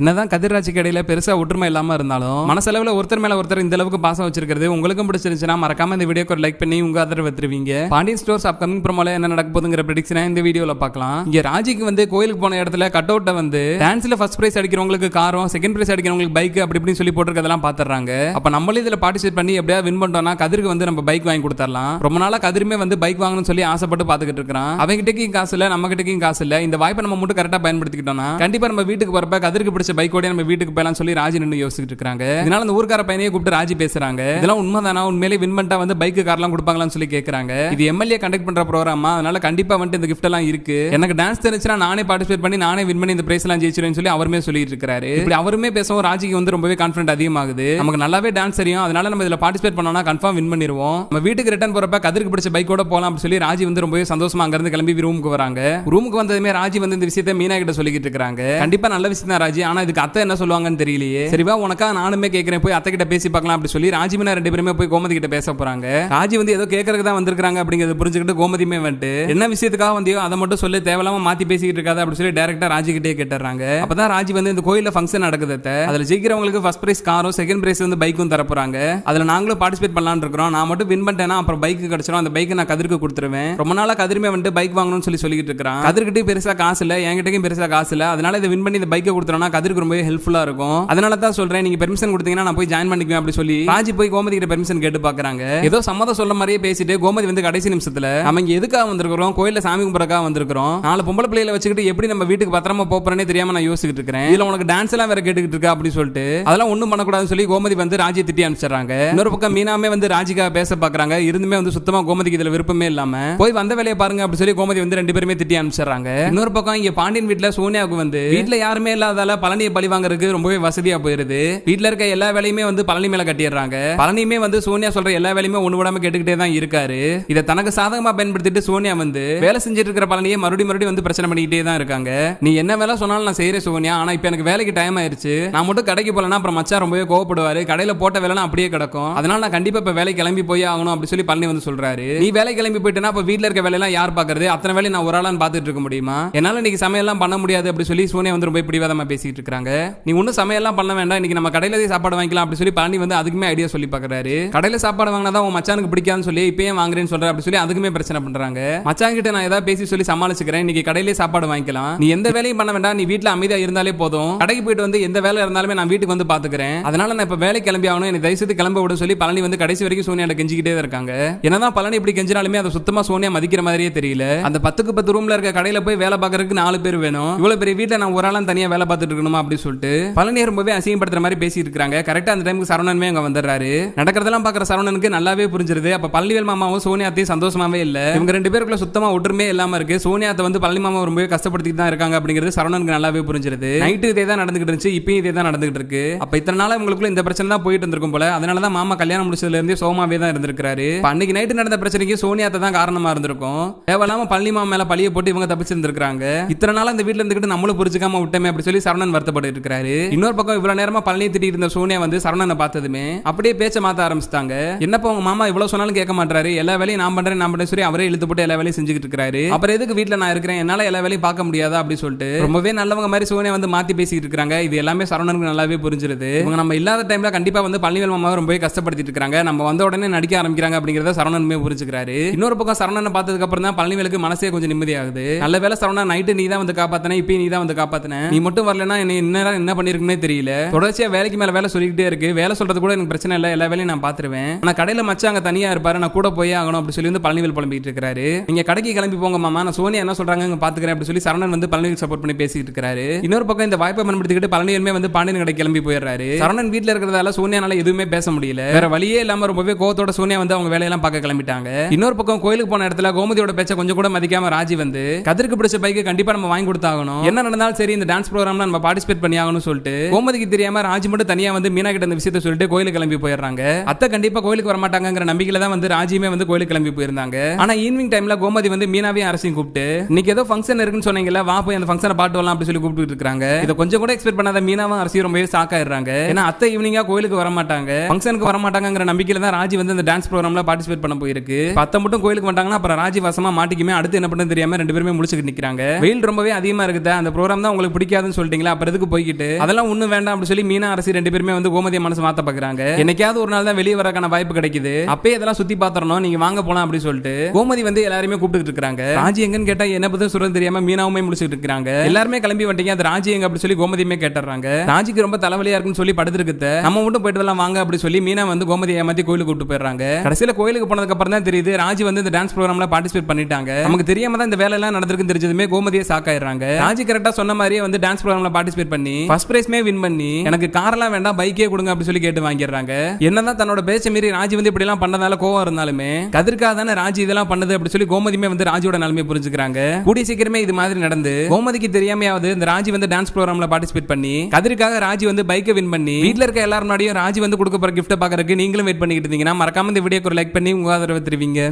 என்னதான் கதிர்ராஜுக்கு இடையில பெருசா ஒற்றுமை இல்லாம இருந்தாலும் மனசளவுல ஒருத்தர் மேல ஒருத்தர் இந்த அளவுக்கு பாசம் வச்சிருக்கிறது உங்களுக்கும் பிடிச்சிருந்துச்சுன்னா மறக்காம இந்த வீடியோக்கு ஒரு லைக் பண்ணி உங்க ஆதரவு தருவீங்க. பாண்டியன் ஸ்டோர்ஸ் அப்கமிங் ப்ரோமோல என்ன நடக்க போதுங்கிற ப்ரெடிக்ஷனை இந்த வீடியோல பார்க்கலாம். இங்க ராஜிக்கு வந்து கோயிலுக்கு போன இடத்துல கட் அவுட்டை வந்து டான்ஸ்ல ஃபர்ஸ்ட் பிரைஸ் அடிக்கிறவங்களுக்கு காரம் செகண்ட் பிரைஸ் அடிக்கிறவங்களுக்கு பைக் அப்படி இப்படின்னு சொல்லி போட்டிருக்கதெல்லாம் பாத்துறாங்க அப்ப நம்மளும் இதுல பார்ட்டிசிபேட் பண்ணி எப்படியா வின் பண்ணிட்டோம்னா கதிர்க்கு வந்து நம்ம பைக் வாங்கி கொடுத்துடலாம். ரொம்ப நாளா கதிருமே வந்து பைக் வாங்கணும்னு சொல்லி ஆசைப்பட்டு பாத்துக்கிட்டு இருக்கிறான். அவங்க கிட்டக்கும் காசு இல்ல நம்ம கிட்டக்கும் காசு இல்ல. இந்த வாய்ப்பை நம்ம மட்டும் கரெக்டா பயன்படுத்திக்கிட்டோம்னா கண்டிப்பா நம்ம வீட்டுக்கு போறப்ப கதிருக்கு பிடிச்ச பைக்கோட நம்ம வீட்டுக்கு போயலாம் சொல்லி ராஜி நின்று யோசிச்சுட்டு இருக்காங்க. இதனால அந்த ஊர்க்கார பையனையே கூப்பிட்டு ராஜி பேசுறாங்க. இதெல்லாம் உண்மைதானா? உண்மையிலே வின் பண்ணிட்டா வந்து பைக்கு கார்லாம் கொடுப்பாங்களான்னு சொல்லி கேட்கறாங்க இது எம்எல்ஏ கண்டக்ட் பண்ற ப்ரோக்ராமா அதனால கண்டிப்பா வந்துட்டு இந்த கிஃப்ட் எல்லாம் இருக்கு. எனக்கு டான்ஸ் தெரிஞ்சுன்னா நானே பார்ட்டிசிபேட் பண்ணி நானே வின் பண்ணி இந்த பிரைஸ் எல்லாம் ஜெயிச்சிருவேன் சொல்லி அவருமே சொல்லிட்டு இருக்காரு. இப்படி அவருமே பேசவும் ராஜிக்கு வந்து ரொம்பவே கான்ஃபிடன்ட் அதிகமாகுது. நமக்கு நல்லாவே டான்ஸ் தெரியும். அதனால நம்ம இதுல பார்ட்டிசிபேட் பண்ணோம்னா கன்ஃபார்ம் வின் பண்ணிடுவோம் நம்ம வீட்டுக்கு ரிட்டர்ன் போறப்ப கதிர்க்கு பிடிச்ச பைக்கோட போலாம் அப்படின்னு சொல்லி ராஜி வந்து ரொம்பவே சந்தோஷமா அங்கிருந்து கிளம்பி ரூமுக்கு வராங்க. ரூமுக்கு வந்ததுமே ராஜி வந்து இந்த விஷயத்தை மீனா கிட்ட சொல்லிக்கிட்டு இருக்காங்க. கண்டிப்பா நல்ல விஷயம் தான் ராஜி. ஆனால் இதுக்கு அத்தை என்ன சொல்லுவாங்கன்னு தெரியலையே. சரிவா உனக்கா நானுமே கேட்குறேன் போய் அத்தை கிட்ட பேசி பார்க்கலாம் அப்படி சொல்லி ராஜிமினா ரெண்டு பேருமே போய் கோமதி கிட்ட பேச போறாங்க. ராஜி வந்து ஏதோ கேட்கறதுக்கு தான் வந்திருக்காங்க அப்படிங்கறத புரிஞ்சுக்கிட்டு கோமதியுமே வந்துட்டு என்ன விஷயத்துக்காக வந்தியோ அதை மட்டும் சொல்லி. தேவையில்லாம மாத்தி பேசிக்கிட்டு இருக்காது அப்படின்னு சொல்லி டேரக்டா ராஜி கிட்டே கேட்டுறாங்க. அப்பதான் ராஜி வந்து இந்த கோயிலில் ஃபங்க்ஷன் நடக்குது அதில் அதுல ஜெயிக்கிறவங்களுக்கு ஃபர்ஸ்ட் பிரைஸ் காரும் செகண்ட் பிரைஸ் வந்து பைக்கும் தர போறாங்க அதுல நாங்களும் பார்ட்டிசிபேட் பண்ணலாம்னு இருக்கிறோம். நான் மட்டும் வின் பண்ணிட்டேன்னா அப்புறம் பைக் கிடைச்சிரும். அந்த பைக் நான் கதிர்க்கு கொடுத்துருவேன். ரொம்ப நாளா கதிருமே வந்துட்டு பைக் வாங்கணும்னு சொல்லி சொல்லிட்டு இருக்கான் கதிர்கிட்டயும் பெருசா காசு இல்ல என்கிட்டயும் பெருசா காசு இல்ல. அதனால இதை வின் பண்ணி இந்த பைக்கை கொடுத்துறோம்னா கதிருக்கு ரொம்பவே ஹெல்ப்ஃபுல்லா இருக்கும். அதனால தான் சொல்றேன் நீங்க பெர்மிஷன் கொடுத்தீங்கன்னா நான் போய் ஜாயின் பண்ணிக்குவேன் அப்படி சொல்லி. ராஜி போய் கோமதி கிட்ட பெர்மிஷன் கேட்டு பாக்குறாங்க ஏதோ சம்மதம் சொல்ல மாதிரியே பேசிட்டு கோமதி வந்து கடைசி நிமிஷத்துல நம்ம இங்க எதுக்காக வந்திருக்கிறோம்? கோயிலில் சாமி கும்பிடக்காக வந்திருக்கிறோம். நாலு பொம்பளை பிள்ளைகளை வச்சுக்கிட்டு எப்படி நம்ம வீட்டுக்கு பத்திரமா போறேனே தெரியாம நான் யோசிச்சுட்டு இருக்கேன் இதுல உனக்கு டான்ஸ் எல்லாம் வேற கேட்டுக்கிட்டு இருக்கா? அப்படின்னு சொல்லிட்டு. அதெல்லாம் ஒண்ணும் பண்ணக்கூடாதுன்னு சொல்லி கோமதி வந்து ராஜி திட்டி அனுப்பிச்சிடுறாங்க. இன்னொரு பக்கம் மீனாமே வந்து ராஜிக்காக பேச பாக்குறாங்க இருந்துமே வந்து சுத்தமா கோமதிக்கு இதுல விருப்பமே இல்லாம. போய் வந்த வேலையை பாருங்க அப்படி சொல்லி கோமதி வந்து ரெண்டு பேருமே திட்டி அனுப்பிச்சிடுறாங்க. இன்னொரு பக்கம் இங்க பாண்டியன் வீட்டில் சோனியாவுக்கு வந்து வீட்டில் யாருமே இல்லாதால பழனியை பழி வாங்குறதுக்கு ரொம்பவே வசதியா போயிருது. வீட்ல இருக்க எல்லா வேலையுமே வந்து பழனி மேல கட்டிடுறாங்க. பழனியுமே வந்து சோனியா சொல்ற எல்லா வேலையுமே ஒண்ணு விடாம கேட்டுக்கிட்டே தான் இருக்காரு. இதை தனக்கு சாதகமா பயன்படுத்திட்டு சோனியா வந்து வேலை செஞ்சுட்டு இருக்கிற பழனியை மறுபடியும் மறுபடியும் வந்து பிரச்சனை பண்ணிக்கிட்டே தான் இருக்காங்க. நீ என்ன வேலை சொன்னாலும் நான் செய்யறேன் சோனியா. ஆனா இப்ப எனக்கு வேலைக்கு டைம் ஆயிருச்சு. நான் மட்டும் கடைக்கு போலனா அப்புறம் மச்சா ரொம்பவே கோவப்படுவாரு. கடையில போட்ட வேலைனா அப்படியே கிடக்கும். அதனால நான் கண்டிப்பா இப்ப வேலைக்கு கிளம்பி போய் ஆகணும் அப்படி சொல்லி பழனி வந்து சொல்றாரு. நீ வேலைக்கு கிளம்பி போயிட்டேன்னா அப்ப வீட்டுல இருக்க வேலையெல்லாம் யார் பாக்குறது? அத்தனை வேலையை நான் ஒரு ஆளான்னு பாத்துட்டு இருக்க முடியுமா? என்னால இன்னைக்கு சமையல்லாம் பண்ண முடியாது அப்படி சொல்லி சோனியா வந்து ரொம்ப பிடிவாதமா பேசிட்டு இருக்காங்க நீ ஒன்றும் சமையல்லாம் பண்ண வேண்டாம். இன்னைக்கு நம்ம கடையில சாப்பாடு வாங்கிக்கலாம் அப்படி சொல்லி பழனி வந்து அதுக்குமே ஐடியா சொல்லி பாக்குறாரு. கடையில சாப்பாடு வாங்கினா தான் உன் மச்சானுக்கு பிடிக்காதுன்னு சொல்லி இப்பயே வாங்குறேன்னு சொல்ற அப்படி சொல்லி அதுக்குமே பிரச்சனை பண்றாங்க. மச்சான் கிட்ட நான் ஏதாவது பேசி சொல்லி சமாளிச்சுக்கிறேன். இன்னைக்கு கடையிலே சாப்பாடு வாங்கிக்கலாம். நீ எந்த வேலையும் பண்ண வேண்டாம். நீ வீட்டில் அமைதியா இருந்தாலே போதும். கடைக்கு போயிட்டு வந்து எந்த வேலை இருந்தாலுமே நான் வீட்டுக்கு வந்து பாத்துக்கிறேன். அதனால நான் இப்ப வேலை கிளம்பி ஆகணும். எனக்கு தயவுசெய்து கிளம்ப விட சொல்லி பழனி வந்து கடைசி வரைக்கும் சோனியாட்ட கெஞ்சிக்கிட்டே இருக்காங்க. என்னதான் பழனி இப்படி கெஞ்சினாலுமே அதை சுத்தமா சோனியா மதிக்கிற மாதிரியே தெரியல. அந்த பத்துக்கு பத்து ரூம்ல இருக்க கடையில போய் வேலை பார்க்கறதுக்கு நாலு பேர் வேணும். இவ்வளவு பெரிய வீட்டில் நான் ஒரு ஆளும் தனியா வேலை பார்த்துட்டு இருக்கணுமா அப்படின்னு சொல்லிட்டு பழனி ரொம்பவே அசிங்கப்படுத்துற மாதிரி பேசிட்டு இருக்காங்க கரெக்டா அந்த டைமுக்கு சரவணனுமே அங்க வந்துடுறாரு. நடக்கிறதெல்லாம் பாக்குற சரவணனுக்கு நல்லாவே புரிஞ்சிருது. அப்ப பழனிவேல் மாமாவும் சோனியாத்தையும் சந்தோஷமாவே இல்ல. இவங்க ரெண்டு பேருக்குள்ள சுத்தமா ஒற்றுமே இல்லாம இருக்கு. சோனியாத்தை வந்து பழனி மாமா ரொம்பவே கஷ்டப்படுத்திட்டு தான் இருக்காங்க அப்படிங்கிறது சரவணனுக்கு நல்லாவே புரிஞ்சிருது. நைட்டு இதே தான் நடந்துகிட்டு இருந்துச்சு. இப்பயும் இதே தான் நடந்துகிட்டு இருக்கு. அப்ப இத்தனை நாள் உங்களுக்குள்ள இந்த பிரச்சனை தான் போயிட்டு இருந்திருக்கும் போல. அதனால தான் மாமா கல்யாணம் முடிச்சதுல இருந்தே சோமாவே தான் இருந்திருக்காரு அன்னைக்கு நைட்டு நடந்த பிரச்சனைக்கு சோனியாத்தை தான் காரணமா இருந்திருக்கும். தேவையில்லாம பழனி மாமா மேல பழிய போட்டு இவங்க தப்பிச்சிருந்திருக்காங்க இத்தனை நாள் அந்த வீட்டுல இருந்துகிட்டு நம்மளும் புரிஞ்சுக்காம விட்டமே அப்படி சொல்லி சரவணன் வருத்தப்பட்டு இருக்காரு. இன்னொரு பக்கம் இவ்வளவு நேரமா பழனி திட்டிட்டு இருந்த சோனியா வந்து சரவணனை பார்த்ததுமே அப்படியே பேச்ச மாத்த ஆரம்பிச்சிட்டாங்க. என்னப்பா உங்க மாமா இவ்வளவு சொன்னாலும் கேட்க மாட்டாரு எல்லா வேலையும் நான் பண்றேன் நான் பண்றேன் சொல்லி அவரே இழுத்து போட்டு எல்லா வேலையும் செஞ்சுக்கிட்டு இருக்காரு. அப்புறம் எதுக்கு வீட்டுல நான் இருக்கிறேன்? என்னால எல்லா வேலையும் பார்க்க முடியாதா? அப்படி சொல்லிட்டு ரொம்பவே நல்லவங்க மாதிரி சோனியா வந்து மாத்தி பேசிட்டு இருக்காங்க. இது எல்லாமே சரவணனுக்கு நல்லாவே புரிஞ்சிருது. இவங்க நம்ம இல்லாத டைம்ல கண்டிப்பா வந்து பழனிவேல் மாமாவை ரொம்பவே கஷ்டப்படுத்திட்டு இருக்காங்க. நம்ம வந்த உடனே நடிக்க ஆரம்பிக்கிறாங்க அப்படிங்கறத சரவணனுமே புரிஞ்சுக்கிறாரு. இன்னொரு பக்கம் சரவணனை பார்த்ததுக்கு அப்புறம் தான் பழனிவேலுக்கு மனசே கொஞ்சம் நிம்மதியாகுது. நல்ல வேலை சரவணா நைட்டு நீ தான் வந்து காப்பாத்தின இப்பயும் நீ தான் வந்து காப்பாத்தின. நீ மட்டும் வரலன்னா என்ன என்ன என்ன பண்ணிருக்குன்னே தெரியல. தொடர்ச்சியா வேலைக்கு மேல வேலை சொல்லிக்கிட்டே இருக்கு. வேலை சொல்றது கூட எனக்கு பிரச்சனை இல்லை. எல்லா வேலையும் நான் பாத்துருவேன். ஆனா கடையில மச்சா அங்க தனியா இருப்பாரு. நான் கூட போய் ஆகணும் அப்படி சொல்லி வந்து பழனிவேல் புலம்பிட்டு இருக்காரு நீங்க கடைக்கு கிளம்பி போங்க மாமா. நான் சோனியா என்ன சொல்றாங்க அங்க பாத்துக்கிறேன் அப்படி சொல்லி சரணன் வந்து பழனிவேல் சப்போர்ட் பண்ணி பேசிட்டு இருக்காரு இன்னொரு பக்கம் இந்த வாய்ப்பை பயன்படுத்திக்கிட்டு பழனிவேலுமே வந்து பாண்டியன் கடை கிளம்பி போயிடுறாரு. சரணன் வீட்ல இருக்கிறதால சோனியானால எதுவுமே பேச முடியல. வேற வழியே இல்லாம ரொம்பவே கோவத்தோட சோனியா வந்து அவங்க வேலையெல்லாம் பார்க்க கிளம்பிட்டாங்க. இன்னொரு பக்கம் கோயிலுக்கு போன இடத்துல கோமதியோட பேச்ச கொஞ்சம் கூட மதிக்காம ராஜி வந்து கதிர்க்கு பிடிச்ச பைக்கு கண்டிப்பா நம்ம வாங்கி கொடுத்தாகணும். என்ன நடந்தாலும் சரி இந்த டான்ஸ் ப்ரோக்ராம்ல நம்ம பார்ட்டிசிபேட் பண்ணி ஆகணும்னு சொல்லிட்டு கோமதிக்கு தெரியாம ராஜி மட்டும் தனியா வந்து மீனா கிட்ட இந்த விஷயத்த சொல்லிட்டு கோயிலுக்கு கிளம்பி போயிடுறாங்க. அத்தை கண்டிப்பா கோயிலுக்கு வர மாட்டாங்கிற நம்பிக்கையில தான் வந்து ராஜியுமே வந்து கோயிலுக்கு கிளம்பி போயிருந்தாங்க. ஆனா ஈவினிங் டைம்ல கோமதி வந்து மீனாவையும் அரசையும் கூப்பிட்டு இன்னைக்கு ஏதோ ஃபங்க்ஷன் இருக்குன்னு சொன்னீங்கல்ல வா போய் அந்த ஃபங்க்ஷனை பாட்டு வரலாம் அப்படி சொல்லி கூப்பிட்டு இருக்காங்க. இதை கொஞ்சம் கூட எக்ஸ்பெக்ட் பண்ணாத மீனாவும் அரசியும் ரொம்பவே சாக்காயிடுறாங்க ஏன்னா அத்தை ஈவினிங்கா கோயிலுக்கு வர மாட்டாங்க ஃபங்க்ஷனுக்கு வர மாட்டாங்கிற நம்பிக்கையில தான் ராஜி வந்து அந்த டான்ஸ் ப்ரோக்ராம்ல பார்ட்டிசிபேட் பண்ண போயிருக்கு. பத்த மட்டும் கோயிலுக்கு வந்தாங்கன்னா அப்புறம் ராஜி வசமா மாட்டிக்குமே அடுத்து என்ன பண்ணு தெரியாம ரெண்டு பேருமே முடிச்சுக்கிட்டு நிக்கிறாங்க. வெயில் ரொம்பவே அதிகமா இருக்குது அந்த ப்ரோக்ராம் தான் உங்களுக்கு பிடிக்காதுன்னு சொல்லிட்டீங்களா? அப்ப அப்புறம் எதுக்கு போய்கிட்டு அதெல்லாம் ஒண்ணும் வேண்டாம் அப்படி சொல்லி மீனா அரசி ரெண்டு பேருமே வந்து கோமதிய மனசு மாத்த பாக்குறாங்க. என்னைக்காவது ஒரு நாள் தான் வெளியே வரக்கான வாய்ப்பு கிடைக்குது. அப்பயே இதெல்லாம் சுத்தி பாத்திரணும் நீங்க வாங்க போலாம் அப்படின்னு சொல்லிட்டு கோமதி வந்து எல்லாருமே கூப்பிட்டு இருக்காங்க. ராஜி எங்கன்னு கேட்டா என்ன பத்தி சொல்றது தெரியாம மீனாவுமே முடிச்சுட்டு இருக்காங்க. எல்லாருமே கிளம்பி வந்துட்டீங்க அது ராஜி எங்க அப்படி சொல்லி கோமதியுமே கேட்டுறாங்க. ராஜிக்கு ரொம்ப தலைவலியா இருக்குன்னு சொல்லி படுத்துருக்குது. நம்ம மட்டும் போயிட்டு வரலாம் வாங்க அப்படி சொல்லி மீனா வந்து கோமதி ஏமாத்தி கோயிலுக்கு கூப்பிட்டு போயிடுறாங்க. கடைசியில கோயிலுக்கு போனதுக்கு அப்புறம் தான் தெரியுது ராஜி வந்து இந்த டான்ஸ் ப்ரோக்ராம்ல பார்ட்டிசிபேட் பண்ணிட்டாங்க. நமக்கு தெரியாம தான் இந்த வேலை எல்லாம் நடந்திருக்குன்னு தெரிஞ்சதுமே கோமதியை சாக்காயிடுறாங்க ராஜி கரெக்டா சொன்ன மாதிரியே வந்து டான்ஸ் ப்ரோக்ராம்ல பார்ட்டிசிபேட் பண்ணி ஃபர்ஸ்ட் பிரைஸ்மே வின் பண்ணி எனக்கு காரெல்லாம் வேண்டாம் பைக்கே கொடுங்க அப்படி சொல்லி கேட்டு வாங்கிடுறாங்க. என்னதான் தன்னோட பேச்ச மீறி ராஜி வந்து இப்படி எல்லாம் பண்ணதால கோவம் இருந்தாலுமே கதிர்க்காக தானே ராஜி இதெல்லாம் பண்ணது அப்படி சொல்லி கோமதியுமே வந்து ராஜியோட நிலைமையை புரிஞ்சுக்கிறாங்க. கூடிய சீக்கிரமே இது மாதிரி நடந்து கோமதிக்கு தெரியாமையாவது இந்த ராஜி வந்து டான்ஸ் ப்ரோக்ராம்ல பார்ட்டிசிபேட் பண்ணி கதிர்க்காக ராஜி வந்து பைக்கை வின் பண்ணி வீட்ல இருக்க எல்லாரும் முன்னாடியும் ராஜி வந்து கொடுக்க போற கிஃப்ட்டை பாக்குறதுக்கு நீங்களும் வெயிட் பண்ணிக்கிட்டு இருந்தீங்கன்னா மறக்காம இந்த வீடியோக்கு ஒரு லைக் பண்ணி உங்க ஆதரவு தெரிவிங்க.